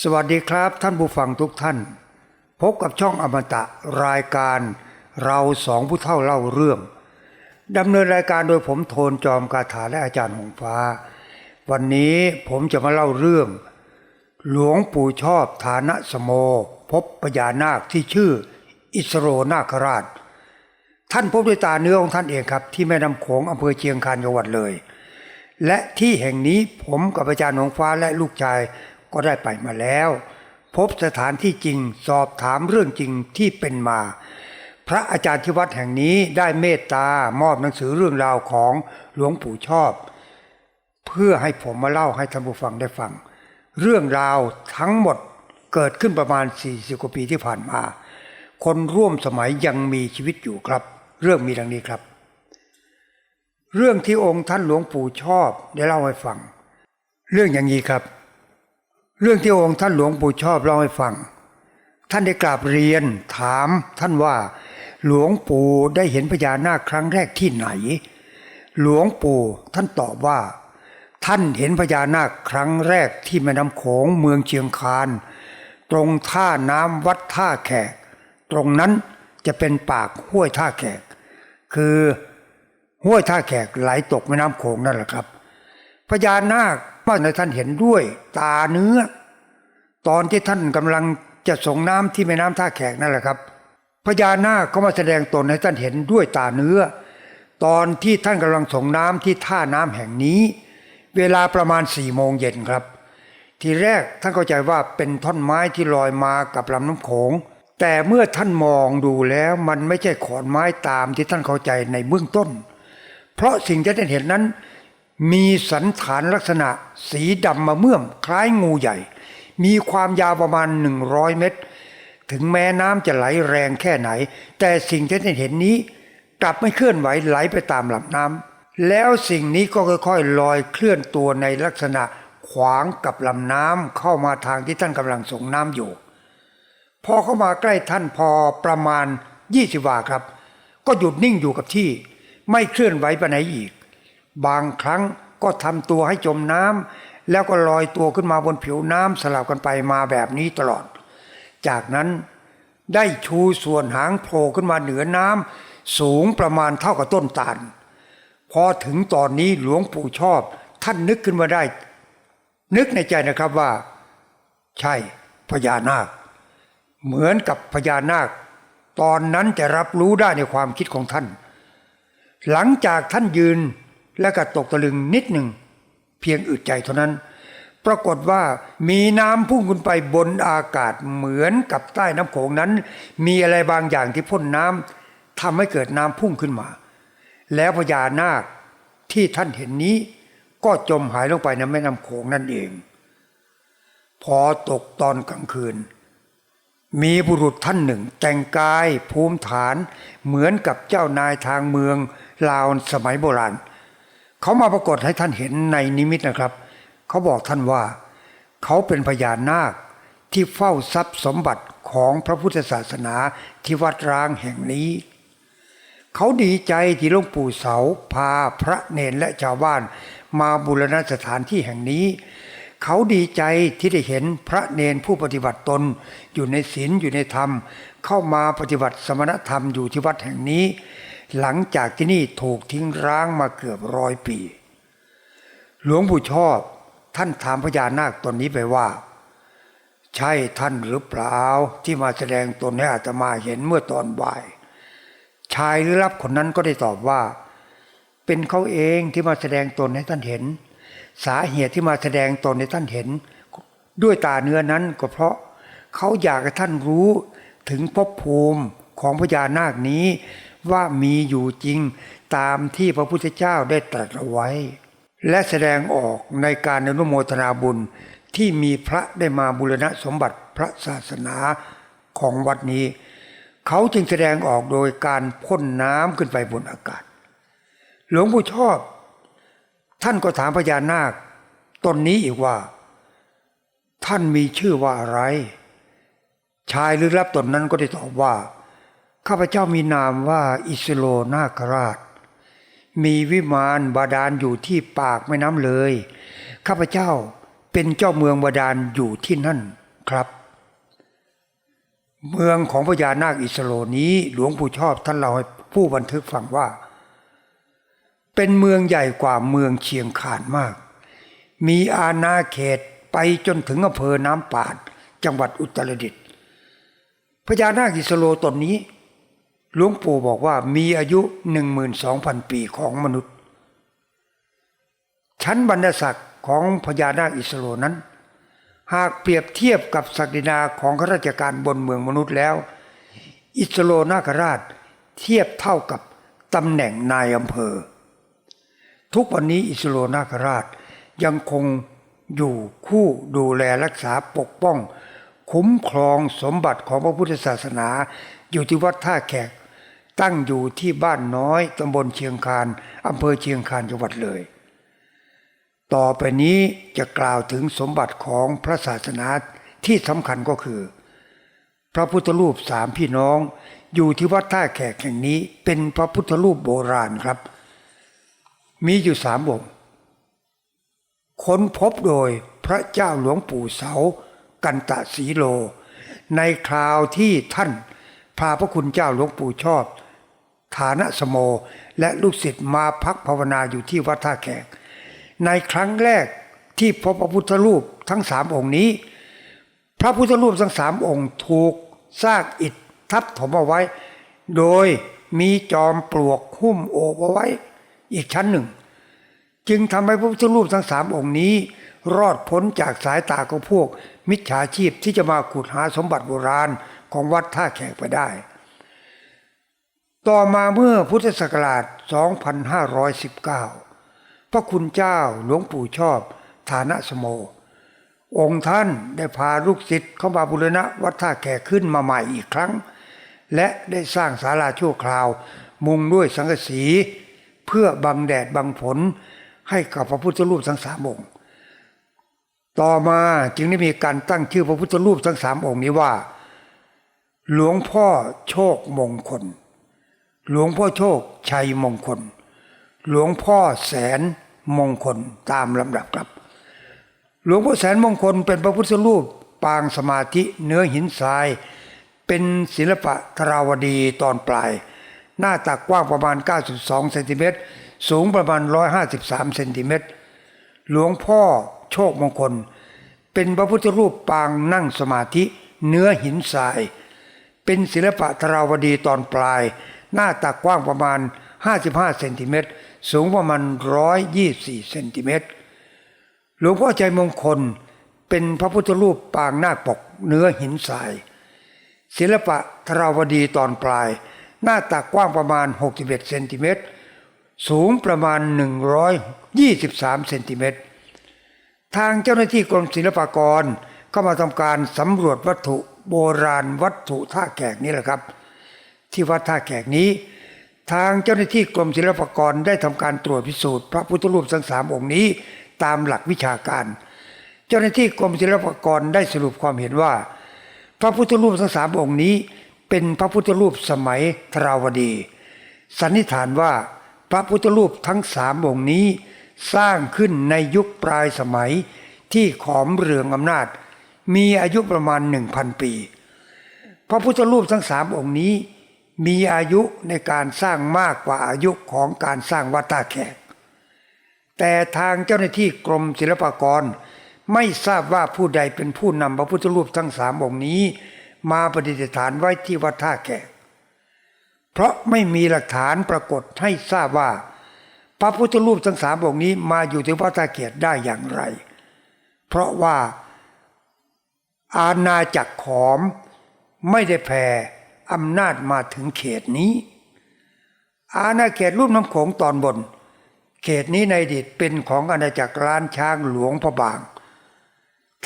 สวัสดีครับท่านผู้ฟังทุกท่าน พบกับช่องอมตะรายการเราสองผู้เท่าเล่าเรื่องดำเนินรายการโดยผมโทนจอมกาถาและอาจารย์หงฟ้า วันนี้ผมจะมาเล่าเรื่อง หลวงปู่ชอบฐานะสโม พบพญานาคที่ชื่อ อิสโรนาคราช ท่านพบด้วยตาเนื้อของท่านเองครับ ที่แม่น้ำโขงอำเภอเชียงคานจังหวัดเลย และที่แห่งนี้ผมกับอาจารย์หงฟ้าและลูกชาย ก็ได้ไปมาแล้ว พบสถานที่จริงสอบถามเรื่องจริงที่เป็นมา พระอาจารย์ที่วัดแห่งนี้ได้เมตตามอบหนังสือเรื่องราวของหลวงปู่ชอบ เพื่อให้ผมมาเล่าให้ท่านผู้ฟังได้ฟัง เรื่องราวทั้งหมดเกิดขึ้นประมาณ 40 กว่าปีที่ผ่านมา คนร่วมสมัยยังมีชีวิตอยู่ครับ เรื่องมีดังนี้ครับ เรื่องที่องค์ท่านหลวงปู่ชอบได้เล่าให้ฟัง เรื่องอย่างนี้ครับ เรื่องที่องค์ท่านหลวงปู่ชอบเล่าให้ฟัง ท่านได้กราบเรียนถามท่านว่า หลวงปู่ได้เห็นพญานาคครั้งแรกที่ไหน หลวงปู่ท่านตอบว่า ท่านเห็นพญานาคครั้งแรกที่แม่น้ำโขงเมืองเชียงคานตรงท่าน้ำวัดท่าแขก ตรงนั้นจะเป็นปากห้วยท่าแขก คือห้วยท่าแขกไหลตกแม่น้ำโขงนั่นแหละครับพญานาค ว่าในท่านเห็นด้วยตาเนื้อ ตอนที่ท่านกำลังจะส่งน้ำที่แม่น้ำท่าแขกนั่นแหละครับพญานาคก็มาแสดงตนให้ท่านเห็นด้วยตาเนื้อ ตอนที่ท่านกำลังส่งน้ำที่ท่าน้ำแห่งนี้ เวลาประมาณสี่โมงเย็นครับ ทีแรกท่านเข้าใจว่าเป็นท่อนไม้ที่ลอยมากับลำน้ำโขง แต่เมื่อท่านมองดูแล้วมันไม่ใช่ขอนไม้ตามที่ท่านเข้าใจในเบื้องต้น เพราะสิ่งที่ท่านเห็นนั้น มีสันฐานลักษณะสีดำมาเมื่อมคล้ายงูใหญ่ มีความยาวประมาณ 100 เมตร ถึงแม้น้ำจะไหลแรงแค่ไหน แต่สิ่งที่ท่านเห็นนี้ กลับไม่เคลื่อนไหวไหลไปตามลำน้ำแล้วสิ่งนี้ก็ค่อยๆลอยเคลื่อนตัวในลักษณะขวางกับลำน้ำเข้ามาทางที่ท่านกำลังส่งน้ำอยู่ พอเข้ามาใกล้ท่านพอประมาณ 20วาครับ ก็หยุดนิ่งอยู่กับที่ ไม่เคลื่อนไหวไปไหนอีก บางครั้งก็ทำตัวให้จมน้ำแล้วก็ลอยตัวขึ้นมาบนผิวน้ำสลับกันไปมาแบบนี้ตลอด จากนั้นได้ชูส่วนหางโผล่ขึ้นมาเหนือน้ำสูงประมาณเท่ากับต้นตาล พอถึงตอนนี้หลวงปู่ชอบ ท่านนึกขึ้นมาได้ นึกในใจนะครับว่า ใช่พญานาค เหมือนกับพญานาค ตอนนั้นจะรับรู้ได้ในความคิดของท่าน หลังจากท่านยืน และก็ตกตะลึงนิดหนึ่ง เพียงอึดใจเท่านั้น ปรากฏว่ามีน้ำพุ่งขึ้นไปบนอากาศเหมือนกับใต้น้ำโขงนั้น มีอะไรบางอย่างที่พ่นน้ำทำให้เกิดน้ำพุ่งขึ้นมา แล้วพญานาคที่ท่านเห็นนี้ ก็จมหายลงไปในแม่น้ำโขงนั่นเอง พอตกตอนกลางคืน มีบุรุษท่านหนึ่ง แต่งกายภูมิฐานเหมือนกับเจ้านายทางเมืองลาวสมัยโบราณ เขามาปรากฏให้ท่านเห็นในนิมิตนะครับ เขาบอกท่านว่า เขาเป็นพญานาคที่เฝ้าทรัพย์สมบัติของพระพุทธศาสนาที่วัดร้างแห่งนี้ เขาดีใจที่หลวงปู่เสาพาพระเนนและชาวบ้าน มาบูรณะสถานที่แห่งนี้ เขาดีใจที่ได้เห็นพระเนนผู้ปฏิบัติตน อยู่ในศีลอยู่ในธรรม เข้ามาปฏิบัติสมณธรรมอยู่ที่วัดแห่งนี้ หลังจากที่นี่ถูกทิ้งร้างมาเกือบร้อยปี หลวงปู่ชอบท่านถามพญานาคตนนี้ไปว่า ใช่ท่านหรือเปล่าที่มาแสดงตนให้อาตมาเห็นเมื่อตอนบ่าย ชายหรือรับคนนั้นก็ได้ตอบว่า เป็นเขาเองที่มาแสดงตนให้ท่านเห็น สาเหตุที่มาแสดงตนให้ท่านเห็น ด้วยตาเนื้อนั้นก็เพราะเขาอยากให้ท่านรู้ถึงภพภูมิของพญานาคนี้ ว่ามีอยู่จริงตามที่พระพุทธเจ้าได้ตรัสเอาไว้ และแสดงออกในการอนุโมทนาบุญที่มีพระได้มาบูรณะสมบัติพระศาสนาของวัดนี้ เขาจึงแสดงออกโดยการพ่นน้ำขึ้นไปบนอากาศ หลวงปู่ชอบ ท่านก็ถามพญานาคตนนี้อีกว่า ท่านมีชื่อว่าอะไร ชายหรือรับตนนั้นก็ได้ตอบว่า ข้าพเจ้ามีนามว่าอิสโลนาคราช มีวิมานบาดาลอยู่ที่ปากแม่น้ำเลย ข้าพเจ้าเป็นเจ้าเมืองบาดาลอยู่ที่นั่นครับ เมืองของพญานาคอิสโลนี้หลวงปู่ชอบท่านเล่าให้ผู้บันทึกฟังว่า เป็นเมืองใหญ่กว่าเมืองเชียงคานมาก มีอาณาเขตไปจนถึงอำเภอน้ำปาด จังหวัดอุตรดิตถ์พญานาคอิสโลตนนี้ หลวงปู่บอกว่ามีอายุ 12,000 ปีของมนุษย์ ชั้นบรรดศักดิ์ของพญานาคอิสโลนั้น หากเปรียบเทียบกับศักดินาของข้าราชการบนเมืองมนุษย์แล้ว อิสโลนาคราชเทียบเท่ากับตำแหน่งนายอำเภอ ทุกวันนี้อิสโลนาคราชยังคงอยู่คู่ดูแลรักษาปกป้อง คุ้มครองสมบัติของพระพุทธศาสนาอยู่ที่วัดท่าแขก ตั้งอยู่ที่บ้านน้อยตำบลเชียงคานอำเภอเชียงคานจังหวัดเลย ต่อไปนี้จะกล่าวถึงสมบัติของพระศาสนาที่สำคัญก็คือ พระพุทธรูปสามพี่น้อง อยู่ที่วัดท่าแขกแห่งนี้เป็นพระพุทธรูปโบราณครับ มีอยู่สามองค์ค้นพบโดยพระเจ้าหลวงปู่เสา กันตะสีโล ในคราวที่ท่านพาพระคุณเจ้าหลวงปู่ชอบ ฐานะสโม และลูกศิษย์มาพักภาวนาอยู่ที่วัดท่าแขก ในครั้งแรกที่พบพระพุทธรูปทั้งสามองค์นี้ พระพุทธรูปทั้งสามองค์ถูกซากอิฐทับถมเอาไว้ โดยมีจอมปลวกหุ้มโอบเอาไว้ อีกชั้นหนึ่ง จึงทำให้พระพุทธรูปทั้งสามองค์นี้ รอดพ้นจากสายตาของพวก มิจฉาชีพที่จะมาขุดหาสมบัติโบราณของวัดท่าแขกไปได้ ต่อมาเมื่อพุทธศักราช 2519 พระคุณเจ้าหลวงปู่ชอบฐานะสโม องค์ท่านได้พาลูกศิษย์เข้ามาบูรณะวัดท่าแขกขึ้นมาใหม่อีกครั้ง และได้สร้างศาลาชั่วคราว มุงด้วยสังกะสีเพื่อบังแดดบังฝนให้กับพระพุทธรูปทั้งสามองค์ ต่อมาจึงได้มีการตั้งชื่อพระพุทธรูปทั้งสามองค์นี้ว่า หลวงพ่อโชคมงคล หลวงพ่อโชคชัยมงคล หลวงพ่อแสนมงคลตามลำดับครับ หลวงพ่อแสนมงคลเป็นพระพุทธรูปปางสมาธิเนื้อหินทราย เป็นศิลปะทราวดีตอนปลาย หน้าตักกว้างประมาณ 92 เซนติเมตร สูงประมาณ 153 เซนติเมตร หลวงพ่อโชคมงคล เป็นพระพุทธรูปปางนั่งสมาธิเนื้อหินทราย เป็นศิลปะทราวดีตอนปลาย หน้าตักกว้างประมาณ 55เซนติเมตรสูงประมาณ 124เซนติเมตรหลวงพ่อใจมงคลเป็นพระพุทธรูปปางหน้าปกเนื้อหินทราย ศิลปะทราวดีตอนปลาย หน้าตักกว้างประมาณ 61เซนติเมตรสูงประมาณ 123เซนติเมตรทางเจ้าหน้าที่กรมศิลปากรก็มาทำการสำรวจวัตถุโบราณวัตถุท่าแขกนี่แหละครับ ที่วัดท่าแขกนี้ ทางเจ้าหน้าที่กรมศิลปากรได้ทำการตรวจพิสูจน์พระพุทธรูปทั้งสามองค์นี้ ตามหลักวิชาการ เจ้าหน้าที่กรมศิลปากรได้สรุปความเห็นว่า พระพุทธรูปทั้งสามองค์นี้ เป็นพระพุทธรูปสมัยทราวดี สันนิษฐานว่าพระพุทธรูปทั้งสามองค์นี้ สร้างขึ้นในยุคปลายสมัยที่ขอมเรืองอำนาจ มีอายุประมาณหนึ่งพันปี พระพุทธรูปทั้งสามองค์นี้ มีอายุในการสร้างมากกว่าอายุของการสร้างวัดตาแขก แต่ทางเจ้าหน้าที่กรมศิลปากร ไม่ทราบว่าผู้ใดเป็นผู้นำพระพุทธรูปทั้งสามองค์นี้ มาประดิษฐานไว้ที่วัดท่าแขก เพราะไม่มีหลักฐานปรากฏให้ทราบว่า พระพุทธรูปทั้งสามองค์นี้มาอยู่ที่วัดท่าแขกได้อย่างไร เพราะว่าอาณาจักรขอมไม่ได้แผ่ อำนาจมาถึงเขตนี้ อาณาเขตรูปน้ำโขงตอนบน เขตนี้ในอดีตเป็นของอาณาจักรล้านช้างหลวงพระบาง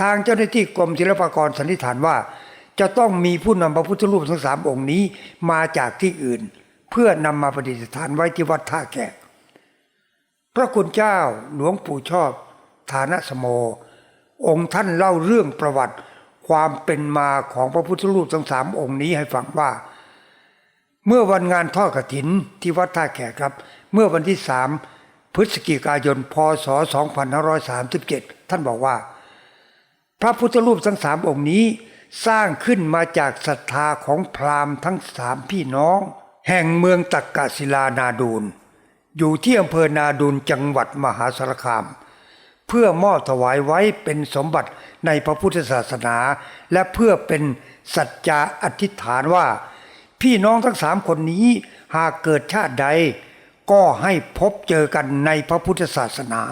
ทางเจ้าหน้าที่กรมศิลปากรสันนิษฐานว่า จะต้องมีผู้นำพระพุทธรูปทั้งสามองค์นี้มาจากที่อื่น เพื่อนำมาประดิษฐานไว้ที่วัดท่าแขกพระคุณเจ้าหลวงปู่ชอบ ฐานะสโม องค์ท่านเล่าเรื่องประวัติ ความเป็นมาของพระพุทธรูปทั้งสามองค์นี้ให้ฟังว่า เมื่อวันงานทอดกฐินที่วัดท่าแขกครับ เมื่อวันที่สามพฤศจิกายนพศ 2537 ท่านบอกว่า พระพุทธรูปทั้งสามองค์นี้สร้างขึ้นมาจากศรัทธาของพราหมณ์ทั้งสามพี่น้อง แห่งเมืองตักกศิลานาดูลอยู่ที่อำเภอนาดูลจังหวัดมหาสารคาม เพื่อมอบถวายไว้เป็นสมบัติในพระพุทธศาสนา และเพื่อเป็นสัจจะอธิษฐานว่า พี่น้องทั้งสามคนนี้หากเกิดชาติใด ก็ให้พบเจอกันในพระพุทธศาสนา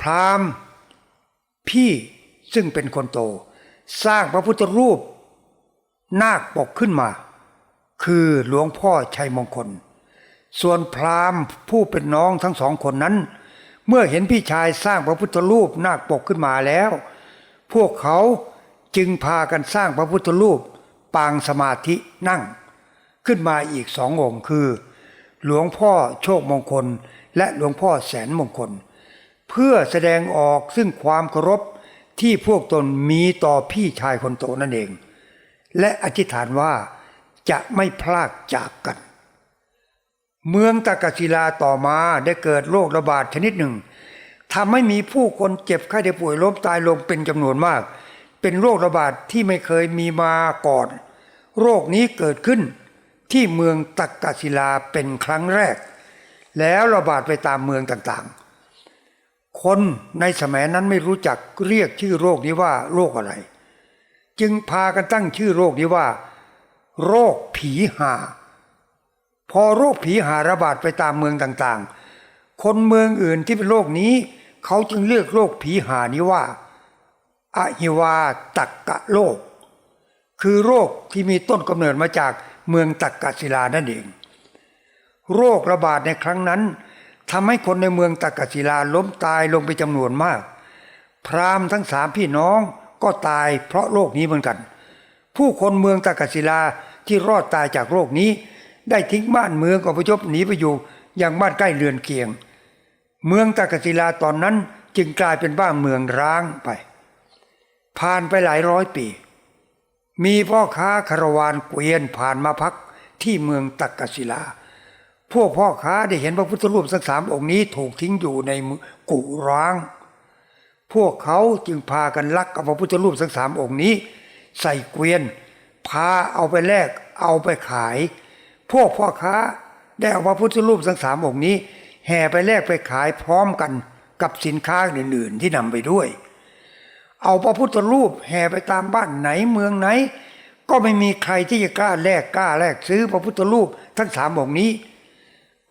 พราหมณ์ พี่ซึ่งเป็นคนโต สร้างพระพุทธรูป นาคปกขึ้นมา คือหลวงพ่อชัยมงคล ส่วนพราหมณ์ผู้เป็นน้องทั้งสองคนนั้น เมื่อเห็นพี่ชายสร้างพระพุทธรูปนาคปกขึ้นมาแล้ว พวกเขาจึงพากันสร้างพระพุทธรูปปางสมาธินั่ง ขึ้นมาอีกสององค์คือ หลวงพ่อโชคมงคลและหลวงพ่อแสนมงคล เพื่อแสดงออกซึ่งความเคารพที่พวกตนมีต่อพี่ชายคนโตนั่นเอง และอธิษฐานว่าจะไม่พลากจากกัน เมืองตากศิลาต่อมาได้เกิดโรคระบาดชนิดหนึ่งทำให้มีผู้คนเจ็บไข้ได้ป่วยล้มตายลงเป็นจำนวนมาก เป็นโรคระบาดที่ไม่เคยมีมาก่อน โรคนี้เกิดขึ้นที่เมืองตักกศิลาเป็นครั้งแรก แล้วระบาดไปตามเมืองต่างๆ คนในสมัยนั้นไม่รู้จักเรียกชื่อโรคนี้ว่าโรคอะไร จึงพากันตั้งชื่อโรคนี้ว่า โรคผีหา พอโรคผีหาระบาดไปตามเมืองต่างๆ คนเมืองอื่นที่เป็นโรคนี้ เขาจึงเรียกโรคผีหานี้ว่าอหิวาตักกะโรคคือโรคที่มีต้นกำเนิดมาจากเมืองตักกศิลานั่นเอง โรคระบาดในครั้งนั้นทำให้คนในเมืองตักกศิลาล้มตายลงไปจำนวนมาก พราหมณ์ทั้งสามพี่น้องก็ตายเพราะโรคนี้เหมือนกัน ผู้คนเมืองตักกศิลาที่รอดตายจากโรคนี้ ได้ทิ้งบ้านเมืองอพยพหนีไปอยู่อยังบ้านใกล้เรือนเคียง เมืองตักกศิลาตอนนั้นจึงกลายเป็นบ้านเมืองร้างไป ผ่านไปหลายร้อยปี มีพ่อค้าคารวานเกวียนผ่านมาพักที่เมืองตักกศิลา พวกพ่อค้าได้เห็นพระพุทธรูปทั้งสามองค์นี้ถูกทิ้งอยู่ในกุร้าง พวกเขาจึงพากันลักเอาพระพุทธรูปทั้งสามองค์นี้ ใส่เกวียน พาเอาไปแลกเอาไปขาย พวกพ่อค้าได้เอาพระพุทธรูปทั้งสามองค์นี้ แห่ไปแลกไปขายพร้อมกันกับสินค้าอื่นๆที่นำไปด้วย เอาพระพุทธรูปแห่ไปตามบ้านไหนเมืองไหน ก็ไม่มีใครที่จะกล้าแลกกล้าแลกซื้อพระพุทธรูปทั้งสามองค์นี้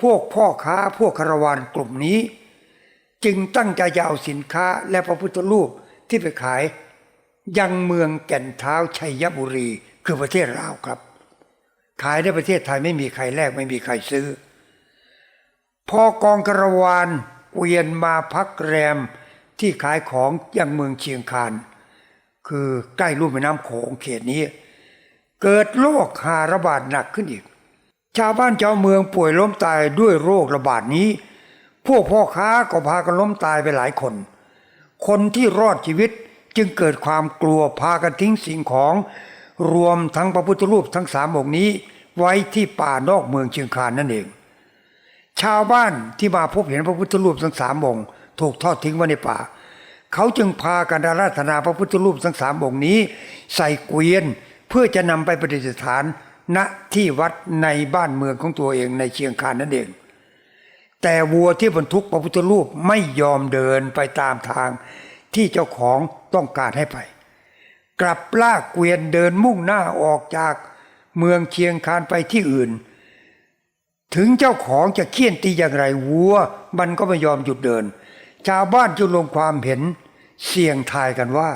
พวกพ่อค้าพวกคารวานกลุ่มนี้ จึงตั้งใจจะเอาสินค้าและพระพุทธรูปที่ไปขาย ยังเมืองแก่นเท้าชัยบุรีคือประเทศลาวครับ ขายในประเทศไทยไม่มีใครแลกไม่มีใครซื้อ พอกองคารวานเวียนมาพักแรมที่ขายของยังเมืองเชียงคาน คือใกล้ลุ่มแม่น้ำโขงเขตนี้ เกิดโรคหาระบาดหนักขึ้นอีก ชาวบ้านชาวเมืองป่วยล้มตายด้วยโรคระบาดนี้ พวกพ่อค้าก็พากันล้มตายไปหลายคน คนที่รอดชีวิตจึงเกิดความกลัวพากันทิ้งสิ่งของ รวมทั้งพระพุทธรูปทั้งสามองค์นี้ ไว้ที่ป่านอกเมืองเชียงคานนั่นเอง ชาวบ้านที่มาพบเห็นพระพุทธรูปทั้งสามองค์ถูกทอดทิ้งไว้ในป่า เขาจึงพากันอาราธนาพระพุทธรูปทั้งสามองค์นี้ ใส่เกวียนเพื่อจะนำไปประดิษฐานณที่วัดในบ้านเมืองของตัวเองในเชียงคานนั่นเอง แต่วัวที่บรรทุกพระพุทธรูปไม่ยอมเดินไปตามทางที่เจ้าของต้องการให้ไป กลับลากเกวียนเดินมุ่งหน้าออกจากเมืองเชียงคานไปที่อื่น ถึงเจ้าของจะเคี่ยนตีอย่างไรวัว มันก็ไม่ยอมหยุดเดิน ชาวบ้านจึงลงความเห็น เสี่ยงทายกันว่า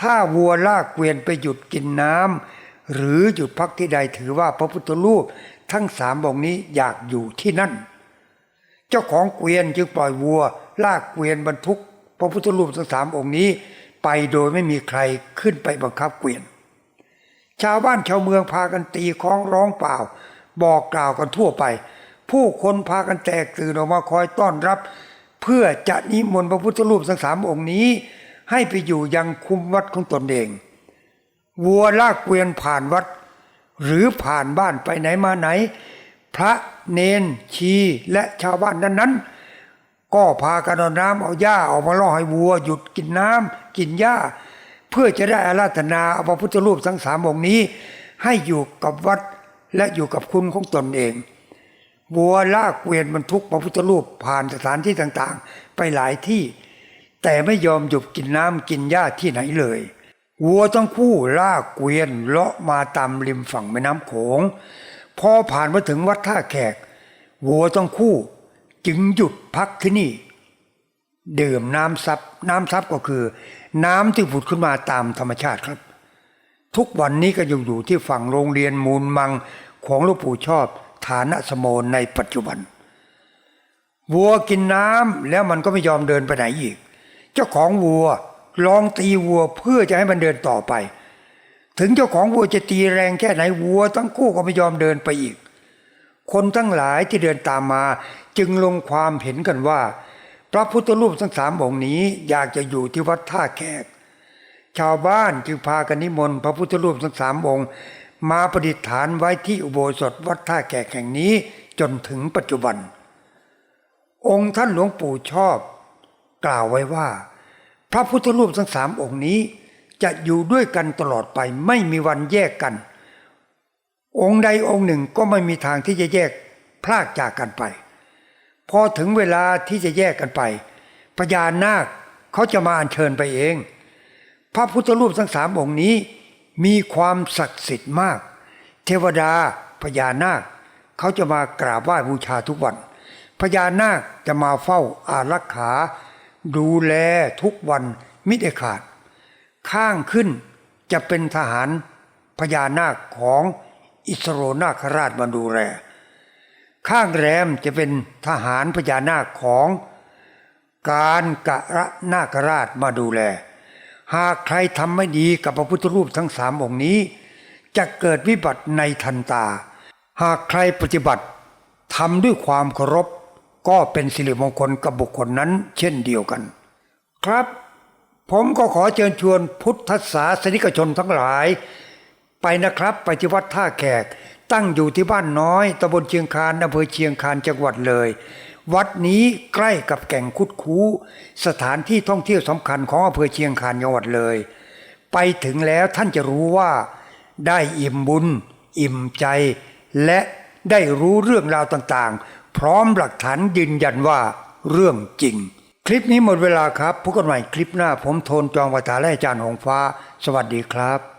ถ้าวัวลากเกวียนไปหยุดกินน้ำหรือหยุดพักที่ใดถือว่าพระพุทธรูปทั้งสามองค์นี้อยากอยู่ที่นั่น เจ้าของเกวียนจึงปล่อยวัว ลากเกวียนบรรทุก พระพุทธรูปทั้งสามองค์นี้ ไปโดยไม่มีใครขึ้นไปบังคับเกวียน ชาวบ้านชาวเมืองพากันตีคล้องร้องเปล่า บอกกล่าวกันทั่วไป ผู้คนพากันแตกตื่นออกมาคอยต้อนรับ เพื่อจะนิมนต์พระพุทธรูปทั้งสามองค์นี้ ให้ไปอยู่ยังคุมวัดของตนเอง วัวลากเกวียนผ่านวัด หรือผ่านบ้านไปไหนมาไหน พระเนนชีและชาวบ้านนั้นๆ ก็พากันเอาน้ำเอาหญ้าออกมาล่อให้วัว หยุดกินน้ำกินหญ้า เพื่อจะได้อาราธนาเอาพระพุทธรูปทั้งสามองค์นี้ ให้อยู่กับวัดและอยู่กับคุณของตนเองวัวลากเกวียนบรรทุกพระพุทธรูปผ่านสถานที่ต่างๆ ไปหลายที่ แต่ไม่ยอมหยุดกินน้ำกินหญ้าที่ไหนเลยวัวทั้งคู่ลากเกวียนเลาะมาตามริมฝั่งแม่น้ำโขงพอผ่านมาถึงวัดท่าแขกวัวทั้งคู่ จึงหยุดพักที่นี่ ดื่มน้ำซับน้ำซับก็คือ น้ำที่ผุดขึ้นมาตามธรรมชาติครับ ทุกวันนี้ก็ยังอยู่ที่ฝั่งโรงเรียนมูลมังของหลวงปู่ชอบฐานะสโมในปัจจุบัน วัวกินน้ำแล้วมันก็ไม่ยอมเดินไปไหนอีก เจ้าของวัวลองตีวัวเพื่อจะให้มันเดินต่อไป ถึงเจ้าของวัวจะตีแรงแค่ไหนวัวทั้งคู่ก็ไม่ยอมเดินไปอีก คนทั้งหลายที่เดินตามมา จึงลงความเห็นกันว่า พระพุทธรูปทั้งสามองค์นี้อยากจะอยู่ที่วัดท่าแขก ชาวบ้านจึงพากันนิมนต์พระพุทธรูปทั้งสามองค์ มาประดิษฐานไว้ที่อุโบสถวัดท่าแขกแห่งนี้จนถึงปัจจุบัน องค์ท่านหลวงปู่ชอบ กล่าวไว้ว่า พระพุทธรูปทั้งสามองค์นี้ จะอยู่ด้วยกันตลอดไปไม่มีวันแยกกัน องค์ใดองค์หนึ่งก็ไม่มีทางที่จะแยกพลากจากกันไป พอถึงเวลาที่จะแยกกันไปพญานาคเขาจะมาอัญเชิญไปเอง พระพุทธรูปทั้งสามองค์นี้ มีความศักดิ์สิทธิ์มาก เทวดาพญานาคเขาจะมากราบไหว้บูชาทุกวันพญานาคจะมาเฝ้าอารักขา ดูแลทุกวันมิได้ขาด ข้างขึ้นจะเป็นทหารพญานาคของอิสโรนาคราชมาดูแล ข้างแรมจะเป็นทหารพญานาคของการกะระนาคราชมาดูแล หากใครทำไม่ดีกับพระพุทธรูปทั้งสามองค์นี้ จะเกิดวิบัติในทันตา หากใครปฏิบัติทำด้วยความเคารพ ก็เป็นสิริมงคลกับบุคคลนั้นเช่นเดียวกัน ครับ ผมก็ขอเชิญชวนพุทธศาสนิกชนทั้งหลาย ไปนะครับไปที่วัดท่าแขก ตั้งอยู่ที่บ้านน้อยตำบลเชียงคานอำเภอเชียงคานจังหวัดเลย วัดนี้ใกล้กับแก่งคุดคูสถานที่ท่องเที่ยวสำคัญของอำเภอเชียงคานจังหวัดเลย ไปถึงแล้วท่านจะรู้ว่า ได้อิ่มบุญ อิ่มใจ และได้รู้เรื่องราวต่างๆ พร้อมหลักฐานยืนยันว่าเรื่องจริง คลิปนี้หมดเวลาครับพบกันใหม่คลิปหน้าผมโทนจองวาตาและอาจารย์หงฟ้า สวัสดีครับ